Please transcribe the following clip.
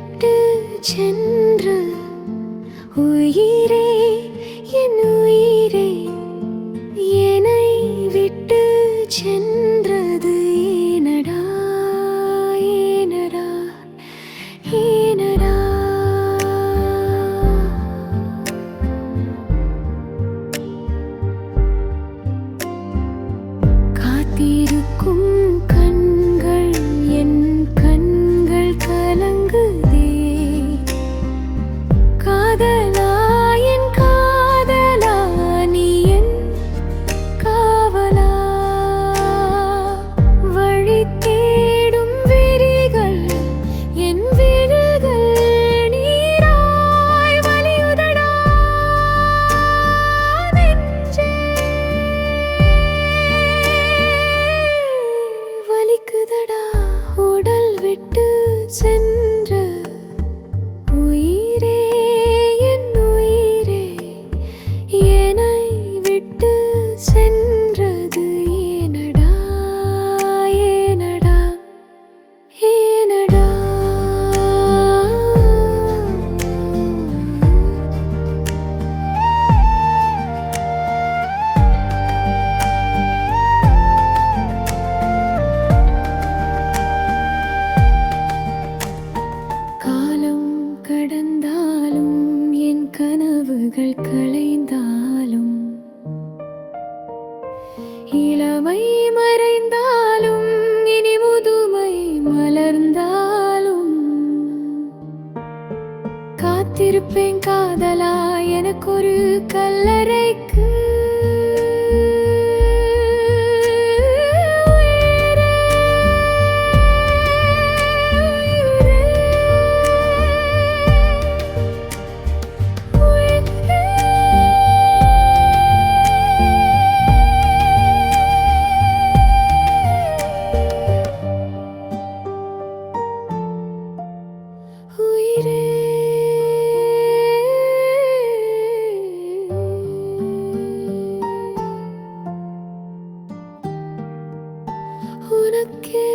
விட்டு சென்ற உயிரே என் உயிரே என்னை விட்டு சென்றது கனவுகள் கலைந்தாலும் இளமை மறைந்தாலும் இனி முதுமை மலர்ந்தாலும் காத்திருப்பேன் காதலா எனக்கொரு கல்லறைக்கு. உனக்கே